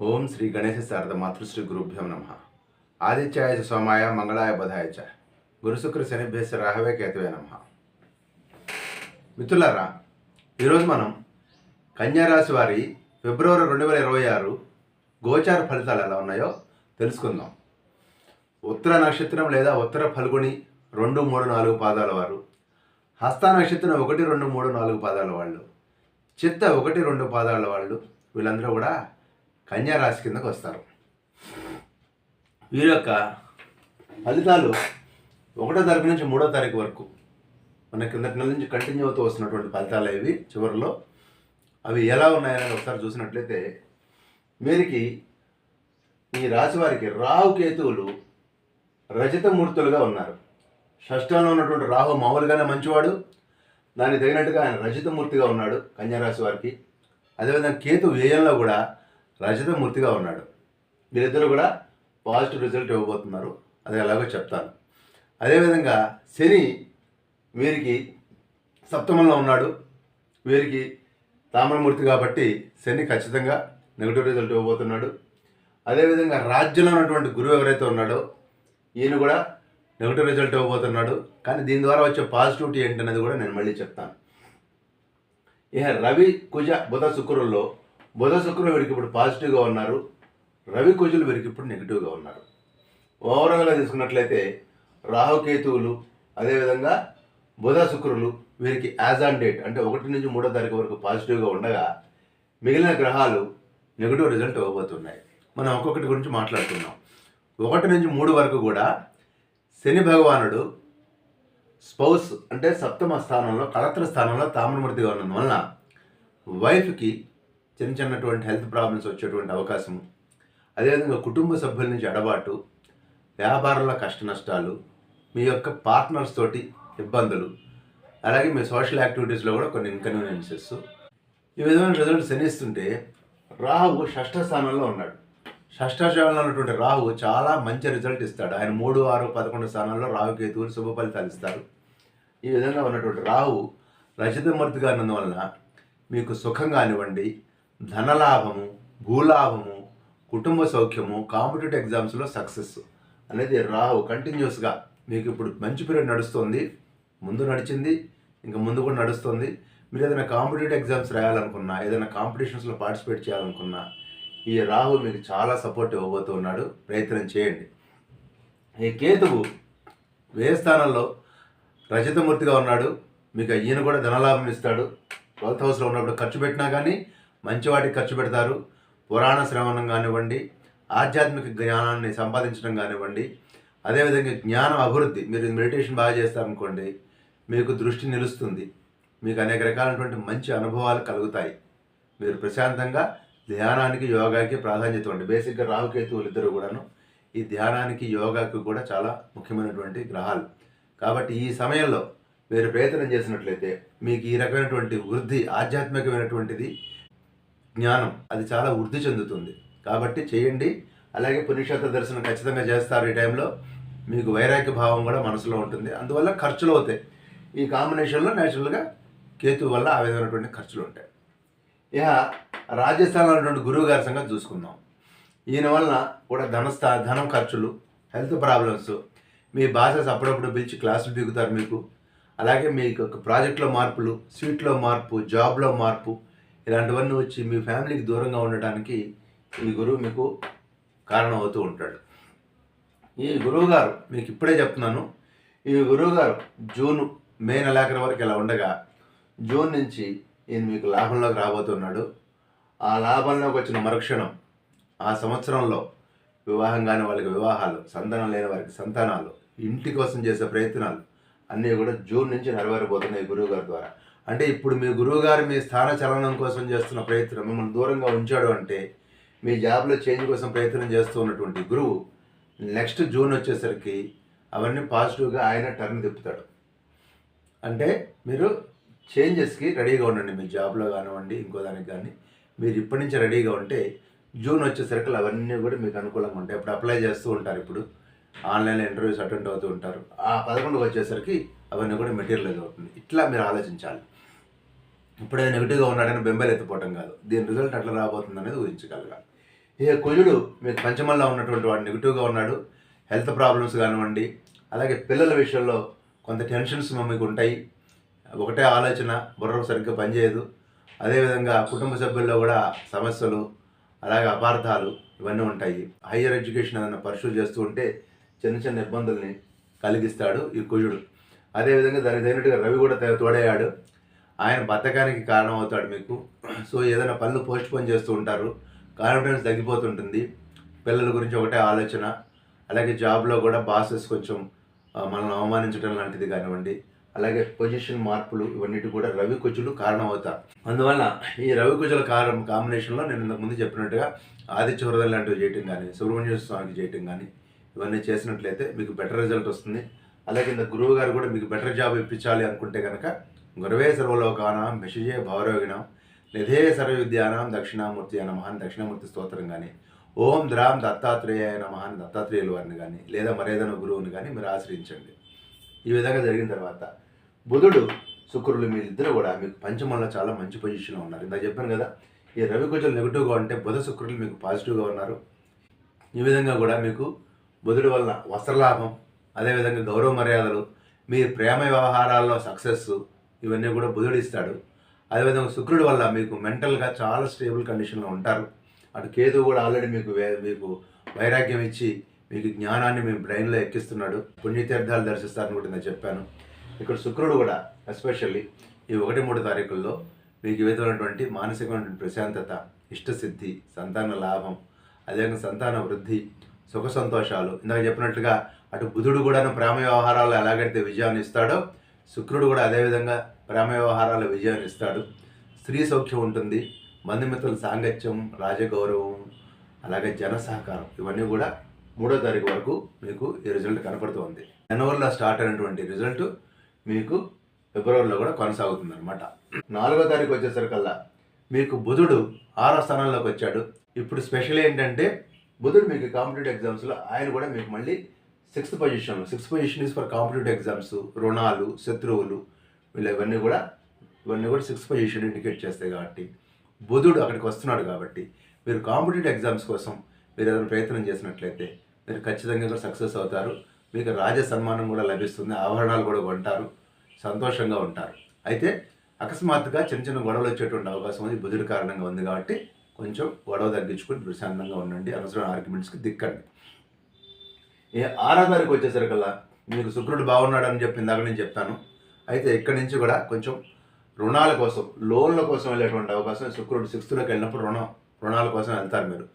ఓం శ్రీ గణేశ శారద మాతృశ్రీ గురుభ్యం నమ. ఆదిత్యాయ సోమాయ మంగళాయ బధాయ చ. గురుశుక్ర శనిభ్యస రాహవే కేతవే నమ. మిత్రులారా ఈరోజు మనం కన్యారాశి వారి ఫిబ్రవరి రెండు వేల ఇరవై ఆరు గోచార ఫలితాలు ఎలా ఉన్నాయో తెలుసుకుందాం. ఉత్తర నక్షత్రం లేదా ఉత్తర ఫల్గుని రెండు మూడు నాలుగు పాదాల వారు. హస్త నక్షత్రం ఒకటి రెండు మూడు నాలుగు పాదాల వాళ్ళు. చిత్త ఒకటి రెండు పాదాల వాళ్ళు. వీళ్ళందరూ కూడా కన్యా రాశి కిందకు వస్తారు. వీరి యొక్క ఫలితాలు ఒకటో తారీఖు నుంచి మూడో తారీఖు వరకు మన కిందటి నెల నుంచి కంటిన్యూ అవుతూ వస్తున్నటువంటి ఫలితాలు ఇవి చివరిలో అవి ఎలా ఉన్నాయని ఒకసారి చూసినట్లయితే వీరికి ఈ రాశి వారికి రాహు కేతువులు రజతమూర్తులుగా ఉన్నారు. షష్టంలో ఉన్నటువంటి రాహు మామూలుగానే మంచివాడు. దానికి తగినట్టుగా ఆయన రజతమూర్తిగా ఉన్నాడు కన్యారాశి వారికి. అదేవిధంగా కేతు వ్యయంలో కూడా రజతమూర్తిగా ఉన్నాడు. వీరిద్దరు కూడా పాజిటివ్ రిజల్ట్ ఇవ్వబోతున్నారు. అది ఎలాగో చెప్తాను. అదేవిధంగా శని వీరికి సప్తమంలో ఉన్నాడు. వీరికి తామరమూర్తి కాబట్టి శని ఖచ్చితంగా నెగిటివ్ రిజల్ట్ ఇవ్వబోతున్నాడు. అదేవిధంగా రాజ్యంలో ఉన్నటువంటి గురువు ఎవరైతే ఉన్నాడో ఈయన కూడా నెగిటివ్ రిజల్ట్ ఇవ్వబోతున్నాడు. కానీ దీని ద్వారా వచ్చే పాజిటివిటీ ఏంటనేది కూడా నేను మళ్ళీ చెప్తాను. ఇక రవి కుజ బుధ శుక్రుల్లో బుధ శుక్రులు వీరికి ఇప్పుడు పాజిటివ్గా ఉన్నారు. రవి కుజులు వీరికి ఇప్పుడు నెగిటివ్గా ఉన్నారు. ఓవరాల్గా తీసుకున్నట్లయితే రాహుకేతువులు అదేవిధంగా బుధ శుక్రులు వీరికి యాజ్ ఆన్ డేట్ అంటే ఒకటి నుంచి మూడో తారీఖు వరకు పాజిటివ్గా ఉండగా మిగిలిన గ్రహాలు నెగిటివ్ రిజల్ట్ ఇవ్వబోతున్నాయి. మనం ఒక్కొక్కటి గురించి మాట్లాడుతున్నాం ఒకటి నుంచి మూడు వరకు కూడా శని భగవానుడు స్పౌస్ అంటే సప్తమ స్థానంలో కళత్ర స్థానంలో తామ్రమూర్తిగా ఉన్నందువలన వైఫ్కి చిన్న చిన్నటువంటి హెల్త్ ప్రాబ్లమ్స్ వచ్చేటువంటి అవకాశం అదేవిధంగా కుటుంబ సభ్యుల నుంచి అడబాటు వ్యాపారంలో కష్ట నష్టాలు మీ యొక్క పార్ట్నర్స్ తోటి ఇబ్బందులు అలాగే మీ సోషల్ యాక్టివిటీస్లో కూడా కొన్ని ఇన్కన్వీనియన్సెస్ ఈ విధమైన రిజల్ట్ శనిస్తుంటే రాహు షష్ఠ స్థానంలో ఉన్నాడు. షష్ఠ స్థానంలో ఉన్నటువంటి రాహు చాలా మంచి రిజల్ట్ ఇస్తాడు. ఆయన మూడు ఆరు పదకొండు స్థానాల్లో రాహుకేతువులు శుభ ఫలితాలు ఇస్తారు. ఈ విధంగా ఉన్నటువంటి రాహు రచితమూర్తిగా ఉన్నందువలన మీకు సుఖం కానివ్వండి ధనలాభము భూలాభము కుటుంబ సౌఖ్యము కాంపిటేటివ్ ఎగ్జామ్స్లో సక్సెస్ అనేది రాహు కంటిన్యూస్గా. మీకు ఇప్పుడు మంచి పీరియడ్ నడుస్తుంది ముందు నడిచింది ఇంకా ముందు కూడా నడుస్తుంది. మీరు ఏదైనా కాంపిటేటివ్ ఎగ్జామ్స్ రాయాలనుకున్నా ఏదైనా కాంపిటీషన్స్లో పార్టిసిపేట్ చేయాలనుకున్నా ఈ రాహు మీకు చాలా సపోర్ట్ ఇవ్వబోతున్నాడు ప్రయత్నం చేయండి. ఈ కేతువు వ్యయ స్థానంలో రజతమూర్తిగా ఉన్నాడు. మీకు ఈయన కూడా ధనలాభం ఇస్తాడు. ట్వెల్త్ హౌస్లో ఉన్నప్పుడు ఖర్చు పెట్టినా కానీ మంచి వాటికి ఖర్చు పెడతారు. పురాణ శ్రవణం కానివ్వండి ఆధ్యాత్మిక జ్ఞానాన్ని సంపాదించడం కానివ్వండి అదేవిధంగా జ్ఞానం అభివృద్ధి. మీరు మెడిటేషన్ బాగా చేస్తారనుకోండి మీకు దృష్టి నిలుస్తుంది. మీకు అనేక రకాలైనటువంటి మంచి అనుభవాలు కలుగుతాయి. మీరు ప్రశాంతంగా ధ్యానానికి యోగాకి ప్రాధాన్యత ఉండి బేసిక్గా రాహుకేతువులు ఇద్దరు కూడాను ఈ ధ్యానానికి యోగాకి కూడా చాలా ముఖ్యమైనటువంటి గ్రహాలు. కాబట్టి ఈ సమయంలో మీరు ప్రయత్నం చేసినట్లయితే మీకు ఈ రకమైనటువంటి వృద్ధి ఆధ్యాత్మికమైనటువంటిది జ్ఞానం. అది చాలా వృద్ధి చెందుతుంది. కాబట్టి చేయండి. అలాగే పుణ్యక్షేత్ర దర్శనం ఖచ్చితంగా చేస్తారు ఈ టైంలో. మీకు వైరాగ్య భావం కూడా మనసులో ఉంటుంది. అందువల్ల ఖర్చులు అవుతాయి. ఈ కాంబినేషన్లో న్యాచురల్గా కేతు వల్ల ఆ విధమైనటువంటి ఖర్చులు ఉంటాయి. ఇక రాజస్థాన్లో ఉన్నటువంటి గురువు గారి సంగతి చూసుకుందాం. ఈయన వలన కూడా ధనస్థా ధనం ఖర్చులు హెల్త్ ప్రాబ్లమ్స్ మీ బాసెస్ అప్పుడప్పుడు పిలిచి క్లాసులు దిగుతారు మీకు. అలాగే మీకు ప్రాజెక్ట్లో మార్పులు సీట్లో మార్పు జాబ్లో మార్పు ఇలాంటివన్నీ వచ్చి మీ ఫ్యామిలీకి దూరంగా ఉండటానికి ఈ గురువు మీకు కారణం అవుతూ ఉంటాడు. ఈ గురువు గారు మీకు ఇప్పుడే చెప్తున్నాను ఈ గురువుగారు జూన్ మే నెలాఖరి వరకు ఇలా ఉండగా జూన్ నుంచి ఈయన మీకు లాభంలోకి రాబోతున్నాడు. ఆ లాభంలోకి వచ్చిన మరుక్షణం ఆ సంవత్సరంలో వివాహం కాని వాళ్ళకి వివాహాలు సంతానం లేని వారికి సంతానాలు ఇంటి కోసం చేసే ప్రయత్నాలు అన్నీ కూడా జూన్ నుంచి నెరవేరబోతున్నాయి గురువుగారి ద్వారా. అంటే ఇప్పుడు మీ గురువుగారు మీ స్థాన చలనం కోసం చేస్తున్న ప్రయత్నం మిమ్మల్ని దూరంగా ఉంచాడు అంటే మీ జాబ్లో చేంజ్ కోసం ప్రయత్నం చేస్తూ ఉన్నటువంటి గురువు నెక్స్ట్ జూన్ వచ్చేసరికి అవన్నీ పాజిటివ్గా ఆయన టర్న్ తిప్పుతాడు. అంటే మీరు చేంజెస్కి రెడీగా ఉండండి మీ జాబ్లో కానివ్వండి ఇంకో దానికి కానీ. మీరు ఇప్పటి నుంచి రెడీగా ఉంటే జూన్ వచ్చేసరికి అవన్నీ కూడా మీకు అనుకూలంగా ఉంటాయి. ఇప్పుడు అప్లై చేస్తూ ఉంటారు ఇప్పుడు. ఆన్లైన్లో ఇంటర్వ్యూస్ అటెండ్ అవుతూ ఉంటారు. ఆ పదకొండుకి వచ్చేసరికి అవన్నీ కూడా మెటీరియలైజ్ అవుతుంది. ఇట్లా మీరు ఆలోచించాలి. ఇప్పుడే నెగిటివ్గా ఉన్నాడని బెంబేలు ఎత్తిపోవటం కాదు. దీని రిజల్ట్ అట్లా రాబోతుంది అనేది ఊహించగలగాలి. ఇక కుజుడు మీకు పంచమంలో ఉన్నటువంటి వాడు నెగిటివ్గా ఉన్నాడు. హెల్త్ ప్రాబ్లమ్స్ కానివ్వండి అలాగే పిల్లల విషయంలో కొంత టెన్షన్స్ మీకు ఉంటాయి. ఒకటే ఆలోచన బుర్ర సరిగ్గా పనిచేయదు. అదేవిధంగా కుటుంబ సభ్యుల్లో కూడా సమస్యలు అలాగే అపార్థాలు ఇవన్నీ ఉంటాయి. హయ్యర్ ఎడ్యుకేషన్ ఏదైనా పర్సూ చేస్తూ ఉంటే చిన్న చిన్న ఇబ్బందుల్ని కలిగిస్తాడు ఈ కుజుడు అదేవిధంగా దానికి తగినట్టుగా రవి కూడా తోడయ్యాడు. ఆయన బద్ధకానికి కారణం అవుతాడు మీకు. సో ఏదైనా పనులు పోస్ట్ పోన్ చేస్తూ ఉంటారు. కాన్ఫిడెన్స్ తగ్గిపోతుంటుంది. పిల్లల గురించి ఒకటే ఆలోచన. అలాగే జాబ్లో కూడా బాసెస్ కొంచెం మనల్ని అవమానించడం లాంటిది కానివ్వండి. అలాగే పొజిషన్ మార్పులు ఇవన్నిటి కూడా రవి కుజులు కారణమవుతారు. అందువల్ల ఈ రవి కుజుల కారణం కాంబినేషన్లో నేను ఇంతకు ముందు చెప్పినట్టుగా ఆదిత్య హృదయం లాంటివి చేయటం కానీ సుబ్రహ్మణ్య స్వామికి చేయటం కానీ ఇవన్నీ చేసినట్లయితే మీకు బెటర్ రిజల్ట్ వస్తుంది. అలాగే ఇంత గురువు గారు కూడా మీకు బెటర్ జాబ్ ఇప్పించాలి అనుకుంటే కనుక గురవే సర్వలోకానం మెషజే భౌరవినాం నిధే సర్వవిద్యానాం దక్షిణామూర్తి నమ మహాన్ దక్షిణామూర్తి స్తోత్రం కానీ ఓం ద్రాం దత్తాత్రేయ నమ దత్తాత్రేయుల వారిని కానీ లేదా మరేదైనా గురువుని కానీ మీరు ఆశ్రయించండి. ఈ విధంగా జరిగిన తర్వాత బుధుడు శుక్రులు మీరిద్దరు కూడా మీకు పంచమంలో చాలా మంచి పొజిషన్లో ఉన్నారు. ఇందాక చెప్పాను కదా ఈ రవి కొంచెం నెగిటివ్గా ఉంటే బుధ శుక్రులు మీకు పాజిటివ్గా ఉన్నారు. ఈ విధంగా కూడా మీకు బుధుడి వలన వస్త్రలాభం అదేవిధంగా గౌరవ మర్యాదలు మీ ప్రేమ వ్యవహారాల్లో సక్సెస్ ఇవన్నీ కూడా బుధుడు ఇస్తాడు. అదేవిధంగా శుక్రుడి వల్ల మీకు మెంటల్గా చాలా స్టేబుల్ కండిషన్లో ఉంటారు. అటు కేతు కూడా ఆల్రెడీ మీకు వే- మీకు వైరాగ్యం ఇచ్చి మీకు జ్ఞానాన్ని మీ బ్రెయిన్లో ఎక్కిస్తున్నాడు. పుణ్యతీర్థాలు దర్శిస్తారని కూడా నేను చెప్పాను. ఇక్కడ శుక్రుడు కూడా ఎస్పెషల్లీ ఈ ఒకటి మూడు తారీఖుల్లో మీకు విధమైనటువంటి మానసికమైనటువంటి ప్రశాంతత ఇష్టసిద్ధి సంతాన లాభం అదేవిధంగా సంతాన వృద్ధి సుఖ సంతోషాలు. ఇందాక చెప్పినట్లుగా అటు బుధుడు కూడా ప్రేమ వ్యవహారాలు ఎలాగైతే విజయాన్ని ఇస్తాడో శుక్రుడు కూడా అదేవిధంగా ప్రేమ వ్యవహారాల విజయాన్ని ఇస్తాడు. స్త్రీ సౌఖ్యం ఉంటుంది బంధుమిత్రుల సాంగత్యం రాజగౌరవం అలాగే జన సహకారం ఇవన్నీ కూడా మూడో తారీఖు వరకు మీకు ఈ రిజల్ట్ కనపడుతుంది. జనవరిలో స్టార్ట్ అయినటువంటి రిజల్ట్ మీకు ఫిబ్రవరిలో కూడా కొనసాగుతుంది అనమాట నాలుగో తారీఖు వచ్చేసరికల్లా మీకు బుధుడు ఆరో స్థానంలోకి వచ్చాడు. ఇప్పుడు స్పెషల్ ఏంటంటే బుధుడు మీకు కాంపిటేటివ్ ఎగ్జామ్స్లో ఆయన కూడా మీకు మళ్ళీ sixth position sixth position is for competitive exams రుణాలు శత్రువులు వీళ్ళు ఇవన్నీ కూడా ఇవన్నీ కూడా సిక్స్త్ పొజిషన్ ఇండికేట్ చేస్తాయి కాబట్టి. బుధుడు అక్కడికి వస్తున్నాడు కాబట్టి మీరు కాంపిటేటివ్ ఎగ్జామ్స్ కోసం మీరు ఏదైనా ప్రయత్నం చేసినట్లయితే మీరు ఖచ్చితంగా కూడా సక్సెస్ అవుతారు. మీకు రాజ సన్మానం కూడా లభిస్తుంది ఆభరణాలు కూడా కొంటారు సంతోషంగా ఉంటారు. అయితే అకస్మాత్తుగా చిన్న చిన్న గొడవలు వచ్చేటువంటి అవకాశం ఉంది బుధుడి కారణంగా ఉంది కాబట్టి కొంచెం గొడవ తగ్గించుకొని ప్రశాంతంగా ఉండండి. అనవసరమైన ఆర్గ్యుమెంట్స్కి దిక్కండి. ఏ ఆరో తారీఖు వచ్చేసరికల్లా మీకు శుక్రుడు బాగున్నాడని చెప్పి ఇందాక నేను చెప్తాను. అయితే ఇక్కడి నుంచి కూడా కొంచెం రుణాల కోసం లోన్ల కోసం వెళ్ళేటువంటి అవకాశం శుక్రుడు సిక్స్త్లోకి వెళ్ళినప్పుడు రుణం రుణాల కోసం వెళ్తారు మీరు.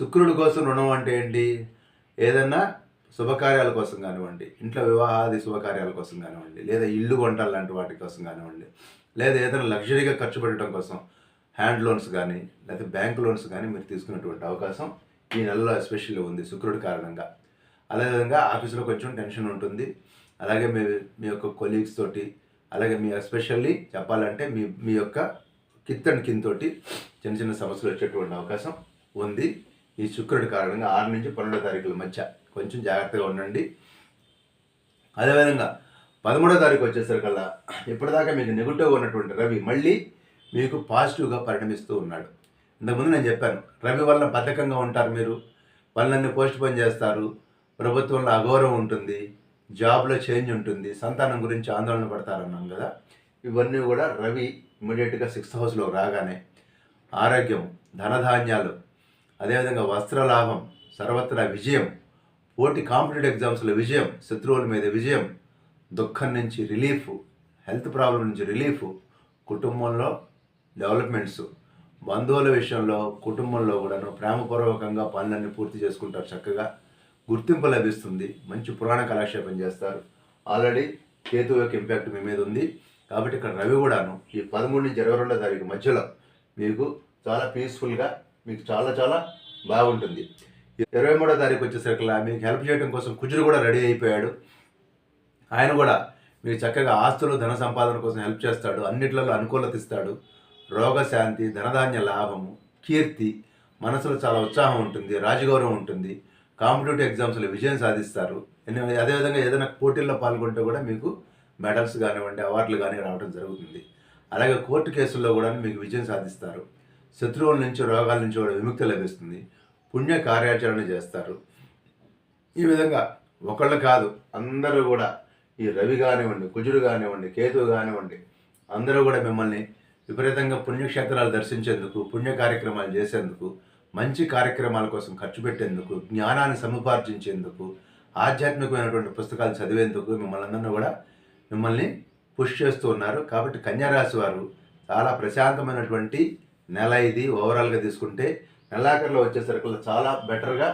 శుక్రుడి కోసం రుణం అంటే ఏంటి? ఏదన్నా శుభకార్యాల కోసం కానివ్వండి ఇంట్లో వివాహాది శుభకార్యాల కోసం కానివ్వండి లేదా ఇల్లు కొంటాలు లాంటి వాటి కోసం కానివ్వండి లేదా ఏదైనా లగ్జరీగా ఖర్చు పెట్టడం కోసం హ్యాండ్ లోన్స్ కానీ లేకపోతే బ్యాంక్ లోన్స్ కానీ మీరు తీసుకునేటువంటి అవకాశం ఈ నెలలో ఎస్పెషల్లీ ఉంది శుక్రుడి కారణంగా. అదేవిధంగా ఆఫీసులో కొంచెం టెన్షన్ ఉంటుంది. అలాగే మీ మీ యొక్క కొలీగ్స్ తోటి అలాగే మీ ఎస్పెషల్లీ చెప్పాలంటే మీ మీ యొక్క కిత్ అండ్ తోటి చిన్న చిన్న సమస్యలు వచ్చేటువంటి అవకాశం ఉంది. ఈ శుక్రుడి కారణంగా ఆరు నుంచి పన్నెండో తారీఖుల మధ్య కొంచెం జాగ్రత్తగా ఉండండి. అదేవిధంగా పదమూడో తారీఖు వచ్చేసరికల్లా ఇప్పటిదాకా మీకు నెగిటివ్గా ఉన్నటువంటి రవి మళ్ళీ మీకు పాజిటివ్గా పరిణమిస్తూ ఉన్నాడు. ఇంతకుముందు నేను చెప్పాను రవి వల్ల బద్ధకంగా ఉంటారు మీరు పనులన్నీ పోస్ట్ పోన్ చేస్తారు ప్రభుత్వంలో అగౌరవం ఉంటుంది జాబ్లో చేంజ్ ఉంటుంది సంతానం గురించి ఆందోళన పడతారన్నాం కదా. ఇవన్నీ కూడా రవి ఇమీడియట్గా సిక్స్త్ హౌస్లో రాగానే ఆరోగ్యం ధనధాన్యాలు అదేవిధంగా వస్త్రలాభం సర్వత్రా విజయం పోటీ కాంపిటేటివ్ ఎగ్జామ్స్లో విజయం శత్రువుల మీద విజయం దుఃఖం నుంచి రిలీఫ్ హెల్త్ ప్రాబ్లం నుంచి రిలీఫ్ కుటుంబంలో డెవలప్మెంట్స్ బంధువుల విషయంలో కుటుంబంలో కూడాను ప్రేమపూర్వకంగా పనులన్నీ పూర్తి చేసుకుంటారు చక్కగా. గుర్తింపు లభిస్తుంది. మంచి పురాణ కాలక్షేపం చేస్తారు. ఆల్రెడీ కేతు యొక్క ఇంపాక్ట్ మీ మీద ఉంది. కాబట్టి ఇక్కడ రవి కూడాను ఈ పదమూడు నుంచి ఇరవై రెండో తారీఖు మధ్యలో మీకు చాలా పీస్ఫుల్గా మీకు చాలా చాలా బాగుంటుంది. ఇరవై మూడో తారీఖు వచ్చేసరికల్లా మీకు హెల్ప్ చేయడం కోసం కుజుడు కూడా రెడీ అయిపోయాడు. ఆయన కూడా మీరు చక్కగా ఆస్తులు ధన సంపాదన కోసం హెల్ప్ చేస్తాడు. అన్నిట్లలో అనుకూలత ఇస్తాడు. రోగశాంతి ధనధాన్య లాభము కీర్తి మనసులో చాలా ఉత్సాహం ఉంటుంది రాజగౌరవం ఉంటుంది. కాంపిటేటివ్ ఎగ్జామ్స్లో విజయం సాధిస్తారు. అదేవిధంగా ఏదైనా పోటీల్లో పాల్గొంటే కూడా మీకు మెడల్స్ కానివ్వండి అవార్డులు కానీ రావడం జరుగుతుంది. అలాగే కోర్టు కేసుల్లో కూడా మీకు విజయం సాధిస్తారు. శత్రువుల నుంచి రోగాల నుంచి కూడా విముక్తి లభిస్తుంది. పుణ్య కార్యాచరణ చేస్తారు. ఈ విధంగా ఒకళ్ళు కాదు అందరూ కూడా ఈ రవి కానివ్వండి కుజుడు కానివ్వండి కేతువు కానివ్వండి అందరూ కూడా మిమ్మల్ని విపరీతంగా పుణ్యక్షేత్రాలు దర్శించేందుకు పుణ్య కార్యక్రమాలు చేసేందుకు మంచి కార్యక్రమాల కోసం ఖర్చు పెట్టేందుకు జ్ఞానాన్ని సముపార్జించేందుకు ఆధ్యాత్మికమైనటువంటి పుస్తకాలు చదివేందుకు మిమ్మల్ని అందరినీ కూడా మిమ్మల్ని పుష్ చేస్తూ ఉన్నారు. కాబట్టి కన్యారాశి వారు చాలా ప్రశాంతమైనటువంటి నెల ఇది. ఓవరాల్గా తీసుకుంటే నెలాఖరులో వచ్చేసరికి చాలా బెటర్గా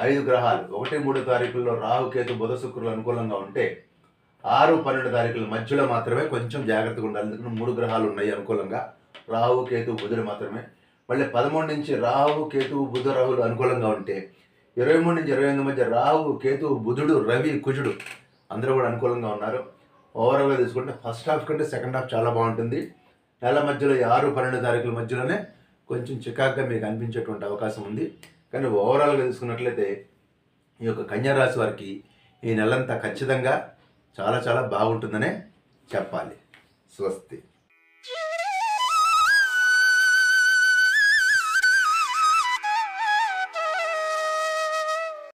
ఐదు గ్రహాలు. ఒకటి మూడు తారీఖుల్లో రాహు కేతు బుధ శుక్రులు అనుకూలంగా ఉంటే ఆరు పన్నెండు తారీఖుల మధ్యలో మాత్రమే కొంచెం జాగ్రత్తగా ఉండాలి. ఎందుకంటే మూడు గ్రహాలు ఉన్నాయి అనుకూలంగా. రాహు కేతు బుధుడు మాత్రమే. మళ్ళీ పదమూడు నుంచి రాహు కేతు బుధ రాహులు అనుకూలంగా ఉంటే ఇరవై మూడు నుంచి ఇరవై ఎనిమిది మధ్య రాహు కేతు బుధుడు రవి కుజుడు అందరూ కూడా అనుకూలంగా ఉన్నారు. ఓవరాల్గా తీసుకుంటే ఫస్ట్ హాఫ్ కంటే సెకండ్ హాఫ్ చాలా బాగుంటుంది. నెల మధ్యలో ఆరు పన్నెండు తారీఖుల మధ్యలోనే కొంచెం చికాగ్గా మీకు అనిపించేటువంటి అవకాశం ఉంది. కానీ ఓవరాల్గా తీసుకున్నట్లయితే ఈ యొక్క కన్యారాశి వారికి ఈ నెలంతా ఖచ్చితంగా చాలా చాలా బాగుంటుందనే చెప్పాలి. స్వస్తి.